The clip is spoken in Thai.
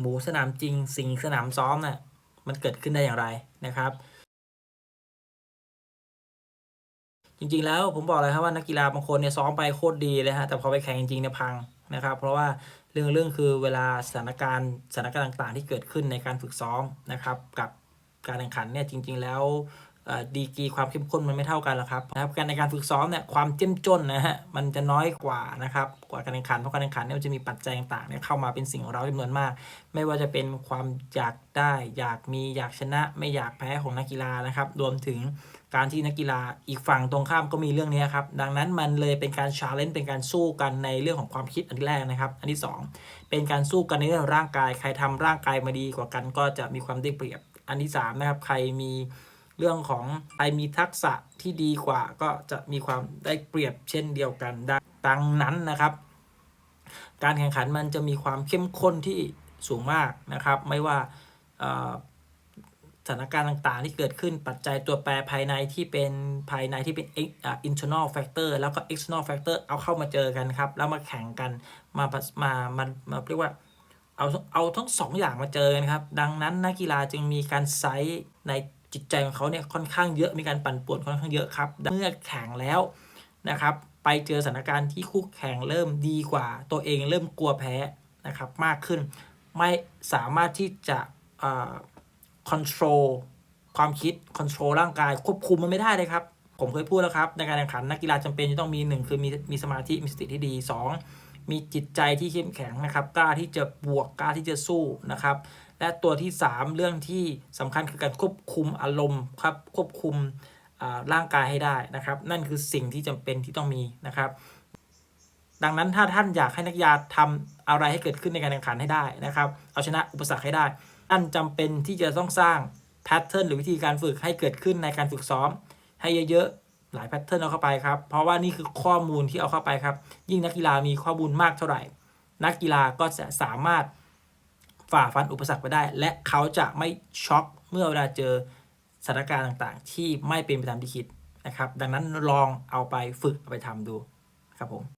หมูสนามจริงสิงสนามซ้อมน่ะมันเกิดขึ้นได้อย่างไรนะครับ จริงๆแล้วผมบอกเลยครับว่านักกีฬาบางคนเนี่ยซ้อมไปโคตรดีเลยฮะแต่พอไปแข่งจริงๆเนี่ยพังนะครับ เพราะว่าเรื่องเรื่องคือเวลาสถานการณ์สถานการณ์ต่างๆ ที่เกิดขึ้นในการฝึกซ้อมนะครับ กับการแข่งขันเนี่ยจริง ๆ แล้ว ดีกรีความเข้มข้นมันไม่เท่ากันหรอกครับนะครับการในการฝึกซ้อมเนี่ยความเจ้มจนนะฮะมันจะน้อยกว่านะครับกว่าการแข่งขันเพราะการแข่งขันเนี่ยจะมีปัจจัยต่างๆเนี่ยเข้ามาเป็นสิ่งของเราจำนวนมาก ไม่ว่าจะเป็นความอยากได้อยากมีอยากชนะ ไม่อยากแพ้ของนักกีฬานะครับรวมถึงการที่นักกีฬาอีกฝั่งตรงข้ามก็มีเรื่องนี้ครับ ดังนั้นมันเลยเป็นการชาเลนจ์เป็นการสู้กันในเรื่องของความคิดอันที่แรกนะครับ อันที่สองเป็นการสู้กันในเรื่องร่างกาย ใครทำร่างกายมาดีกว่ากันก็จะมีความได้เปรียบ อันที่สามนะครับใครมี เรื่องของใครมีทักษะที่ดีกว่าก็จะมีความได้เปรียบเช่นเดียวกันดังนั้นนะครับ การแข่งขันมันจะมีความเข้มข้นที่สูงมากนะครับ ไม่ว่าสถานการณ์ต่างๆ ที่เกิดขึ้นปัจจัยตัวแปรภายในที่เป็นภายในที่เป็น ex- อ่า internal factor แล้วก็ external factor เอาเข้ามาเจอกันครับ แล้วมาแข่งกันมามามามาเรียกว่าเอาเอาทั้งสองอย่างมาเจอกันครับ ดังนั้นนักกีฬาจึงมีการไซส์ใน จิตใจของเขาเนี่ยค่อนข้างเยอะมีการปั่นป่วนค่อนข้างเยอะครับเมื่อแข่งแล้วนะครับ ไปเจอสถานการณ์ที่คู่แข่งเริ่มดีกว่า ตัวเองเริ่มกลัวแพ้นะครับมากขึ้น ไม่สามารถที่จะคอนโทรลความคิดคอนโทรลร่างกาย ควบคุมมันไม่ได้เลยครับ ผมเคยพูดแล้วครับ ในการแข่งขันนักกีฬาจำเป็นจะต้องมีหนึ่งคือมีมีสมาธิมีสติที่ดีสอง มีจิตใจที่เข้มแข็งนะครับกล้าที่จะบวกกล้าที่จะสู้นะครับ และตัวที่ 3 เรื่องที่สำคัญคือการควบคุมอารมณ์ครับควบคุมร่างกายให้ได้นะครับ นั่นคือสิ่งที่จำเป็นที่ต้องมีนะครับดังนั้นถ้าท่านอยากให้นักกีฬาทำอะไรให้เกิดขึ้นในการแข่งขันให้ได้นะครับ เอาชนะอุปสรรคให้ได้ ท่านจำเป็นที่จะต้องสร้างแพทเทิร์นหรือวิธีการฝึกให้เกิดขึ้นในการฝึกซ้อม ให้เยอะๆ หลายแพทเทิร์นเอาเข้าไปครับ เพราะว่านี่คือข้อมูลที่เอาเข้าไปครับ ยิ่งนักกีฬามีข้อมูลมากเท่าไหร่ นักกีฬาก็จะสามารถฝ่าฟันอุปสรรคไปได้ และเขาจะไม่ช็อกเมื่อเวลาเจอสถานการณ์ต่างๆ ที่ไม่เป็นไปตามที่คิดนะครับ ดังนั้นลองเอาไปฝึกเอาไปทำดูครับผม